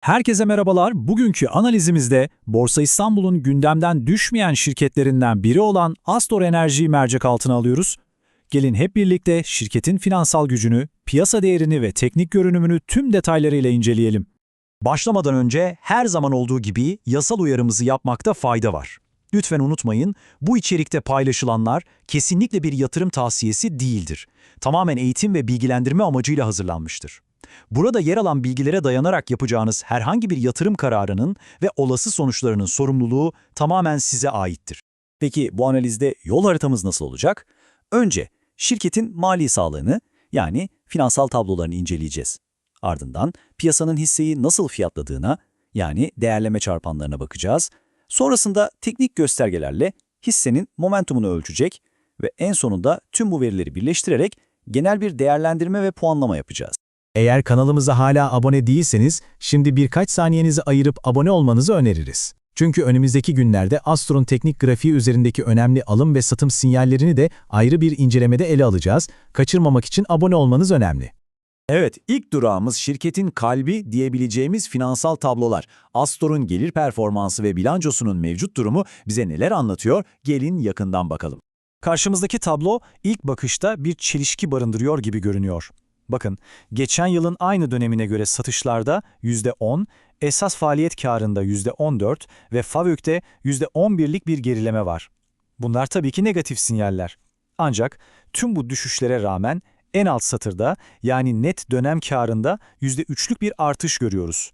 Herkese merhabalar. Bugünkü analizimizde Borsa İstanbul'un gündemden düşmeyen şirketlerinden biri olan Astor Enerji'yi mercek altına alıyoruz. Gelin hep birlikte şirketin finansal gücünü, piyasa değerini ve teknik görünümünü tüm detaylarıyla inceleyelim. Başlamadan önce her zaman olduğu gibi yasal uyarımızı yapmakta fayda var. Lütfen unutmayın, bu içerikte paylaşılanlar kesinlikle bir yatırım tavsiyesi değildir. Tamamen eğitim ve bilgilendirme amacıyla hazırlanmıştır. Burada yer alan bilgilere dayanarak yapacağınız herhangi bir yatırım kararının ve olası sonuçlarının sorumluluğu tamamen size aittir. Peki bu analizde yol haritamız nasıl olacak? Önce şirketin mali sağlığını yani finansal tablolarını inceleyeceğiz. Ardından piyasanın hisseyi nasıl fiyatladığına yani değerleme çarpanlarına bakacağız. Sonrasında teknik göstergelerle hissenin momentumunu ölçecek ve en sonunda tüm bu verileri birleştirerek genel bir değerlendirme ve puanlama yapacağız. Eğer kanalımıza hala abone değilseniz, şimdi birkaç saniyenizi ayırıp abone olmanızı öneririz. Çünkü önümüzdeki günlerde Astro'nun teknik grafiği üzerindeki önemli alım ve satım sinyallerini de ayrı bir incelemede ele alacağız. Kaçırmamak için abone olmanız önemli. Evet, ilk durağımız şirketin kalbi diyebileceğimiz finansal tablolar. Astor'un gelir performansı ve bilançosunun mevcut durumu bize neler anlatıyor? Gelin yakından bakalım. Karşımızdaki tablo ilk bakışta bir çelişki barındırıyor gibi görünüyor. Bakın, geçen yılın aynı dönemine göre satışlarda %10, esas faaliyet karında %14 ve FAVÖK'te %11'lik bir gerileme var. Bunlar tabii ki negatif sinyaller. Ancak tüm bu düşüşlere rağmen en alt satırda yani net dönem karında %3'lük bir artış görüyoruz.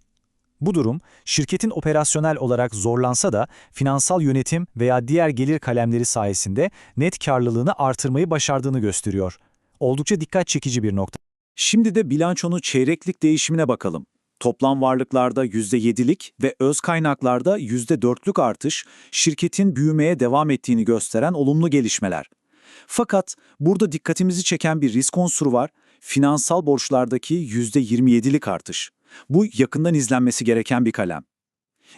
Bu durum, şirketin operasyonel olarak zorlansa da finansal yönetim veya diğer gelir kalemleri sayesinde net karlılığını artırmayı başardığını gösteriyor. Oldukça dikkat çekici bir nokta. Şimdi de bilançonun çeyreklik değişimine bakalım. Toplam varlıklarda %7'lik ve öz kaynaklarda %4'lük artış, şirketin büyümeye devam ettiğini gösteren olumlu gelişmeler. Fakat burada dikkatimizi çeken bir risk unsuru var, finansal borçlardaki %27'lik artış. Bu yakından izlenmesi gereken bir kalem.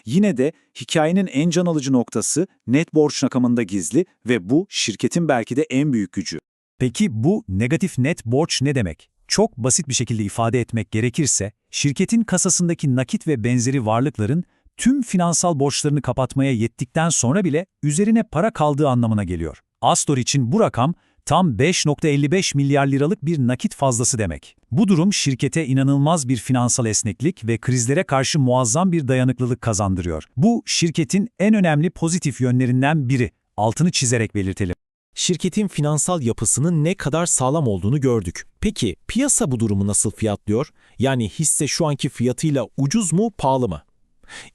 Yine de hikayenin en can alıcı noktası net borç rakamında gizli ve bu şirketin belki de en büyük gücü. Peki bu negatif net borç ne demek? Çok basit bir şekilde ifade etmek gerekirse, şirketin kasasındaki nakit ve benzeri varlıkların tüm finansal borçlarını kapatmaya yettikten sonra bile üzerine para kaldığı anlamına geliyor. Astor için bu rakam tam 5.55 milyar liralık bir nakit fazlası demek. Bu durum şirkete inanılmaz bir finansal esneklik ve krizlere karşı muazzam bir dayanıklılık kazandırıyor. Bu şirketin en önemli pozitif yönlerinden biri. Altını çizerek belirtelim. Şirketin finansal yapısının ne kadar sağlam olduğunu gördük. Peki piyasa bu durumu nasıl fiyatlıyor? Yani hisse şu anki fiyatıyla ucuz mu, pahalı mı?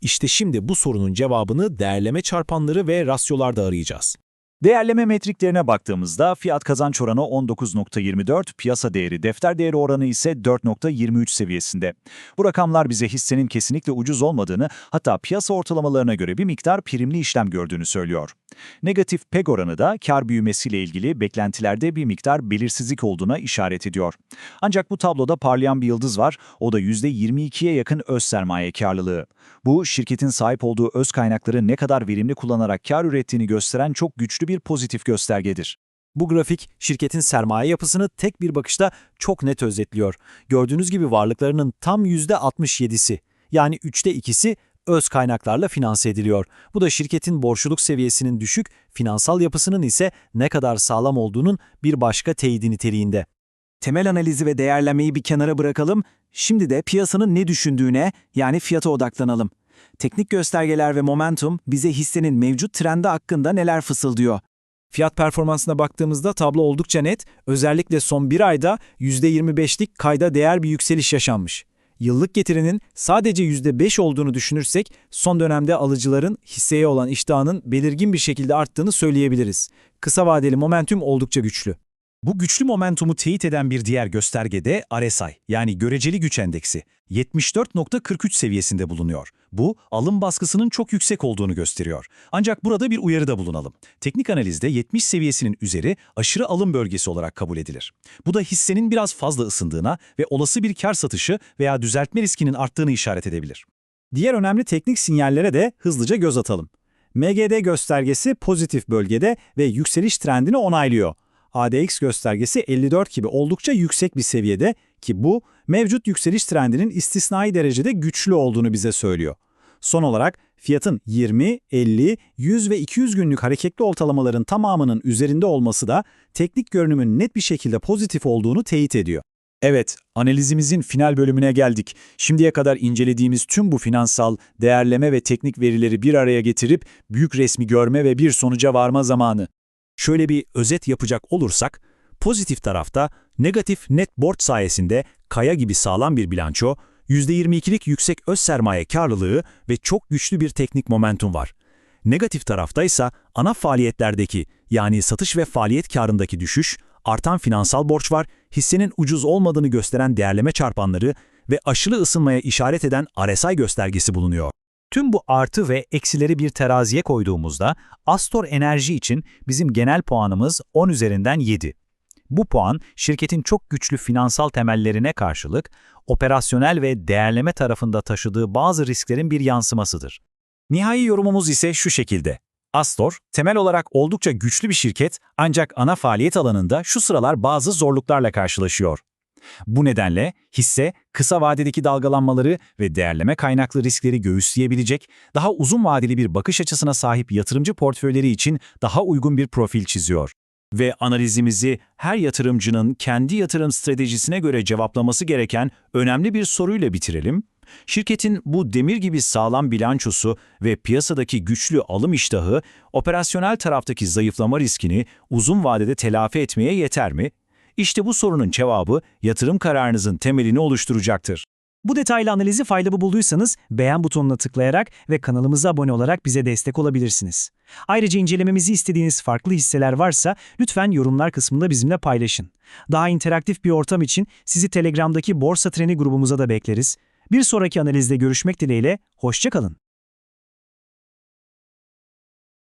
İşte şimdi bu sorunun cevabını değerleme çarpanları ve rasyolarda arayacağız. Değerleme metriklerine baktığımızda fiyat kazanç oranı 19.24, piyasa değeri defter değeri oranı ise 4.23 seviyesinde. Bu rakamlar bize hissenin kesinlikle ucuz olmadığını hatta piyasa ortalamalarına göre bir miktar primli işlem gördüğünü söylüyor. Negatif PEG oranı da kar büyümesiyle ilgili beklentilerde bir miktar belirsizlik olduğuna işaret ediyor. Ancak bu tabloda parlayan bir yıldız var, o da %22'ye yakın öz sermaye karlılığı. Bu şirketin sahip olduğu öz kaynakları ne kadar verimli kullanarak kar ürettiğini gösteren çok güçlü bir pozitif göstergedir. Bu grafik şirketin sermaye yapısını tek bir bakışta çok net özetliyor. Gördüğünüz gibi varlıklarının tam %67'si yani üçte ikisi öz kaynaklarla finanse ediliyor. Bu da şirketin borçluluk seviyesinin düşük, finansal yapısının ise ne kadar sağlam olduğunun bir başka teyidi niteliğinde. Temel analizi ve değerlemeyi bir kenara bırakalım, şimdi de piyasanın ne düşündüğüne yani fiyata odaklanalım. Teknik göstergeler ve momentum bize hissenin mevcut trendi hakkında neler fısıldıyor. Fiyat performansına baktığımızda tablo oldukça net, özellikle son bir ayda %25'lik kayda değer bir yükseliş yaşanmış. Yıllık getirinin sadece %5 olduğunu düşünürsek son dönemde alıcıların hisseye olan iştahının belirgin bir şekilde arttığını söyleyebiliriz. Kısa vadeli momentum oldukça güçlü. Bu güçlü momentumu teyit eden bir diğer gösterge de RSI yani göreceli güç endeksi 74.43 seviyesinde bulunuyor. Bu alım baskısının çok yüksek olduğunu gösteriyor. Ancak burada bir uyarıda bulunalım. Teknik analizde 70 seviyesinin üzeri aşırı alım bölgesi olarak kabul edilir. Bu da hissenin biraz fazla ısındığına ve olası bir kar satışı veya düzeltme riskinin arttığını işaret edebilir. Diğer önemli teknik sinyallere de hızlıca göz atalım. MGD göstergesi pozitif bölgede ve yükseliş trendini onaylıyor. ADX göstergesi 54 gibi oldukça yüksek bir seviyede ki bu mevcut yükseliş trendinin istisnai derecede güçlü olduğunu bize söylüyor. Son olarak fiyatın 20, 50, 100 ve 200 günlük hareketli ortalamaların tamamının üzerinde olması da teknik görünümün net bir şekilde pozitif olduğunu teyit ediyor. Evet, analizimizin final bölümüne geldik. Şimdiye kadar incelediğimiz tüm bu finansal, değerleme ve teknik verileri bir araya getirip büyük resmi görme ve bir sonuca varma zamanı. Şöyle bir özet yapacak olursak, pozitif tarafta negatif net borç sayesinde kaya gibi sağlam bir bilanço, %22'lik yüksek öz sermaye karlılığı ve çok güçlü bir teknik momentum var. Negatif tarafta ise ana faaliyetlerdeki yani satış ve faaliyet karındaki düşüş, artan finansal borç var, hissenin ucuz olmadığını gösteren değerleme çarpanları ve aşılı ısınmaya işaret eden RSI göstergesi bulunuyor. Tüm bu artı ve eksileri bir teraziye koyduğumuzda Astor Enerji için bizim genel puanımız 10 üzerinden 7. Bu puan şirketin çok güçlü finansal temellerine karşılık operasyonel ve değerleme tarafında taşıdığı bazı risklerin bir yansımasıdır. Nihai yorumumuz ise şu şekilde. Astor, temel olarak oldukça güçlü bir şirket ancak ana faaliyet alanında şu sıralar bazı zorluklarla karşılaşıyor. Bu nedenle hisse, kısa vadedeki dalgalanmaları ve değerleme kaynaklı riskleri göğüsleyebilecek, daha uzun vadeli bir bakış açısına sahip yatırımcı portföyleri için daha uygun bir profil çiziyor. Ve analizimizi her yatırımcının kendi yatırım stratejisine göre cevaplaması gereken önemli bir soruyla bitirelim. Şirketin bu demir gibi sağlam bilançosu ve piyasadaki güçlü alım iştahı, operasyonel taraftaki zayıflama riskini uzun vadede telafi etmeye yeter mi? İşte bu sorunun cevabı yatırım kararınızın temelini oluşturacaktır. Bu detaylı analizi faydalı bulduysanız beğen butonuna tıklayarak ve kanalımıza abone olarak bize destek olabilirsiniz. Ayrıca incelememizi istediğiniz farklı hisseler varsa lütfen yorumlar kısmında bizimle paylaşın. Daha interaktif bir ortam için sizi Telegram'daki Borsa Treni grubumuza da bekleriz. Bir sonraki analizde görüşmek dileğiyle, hoşça kalın.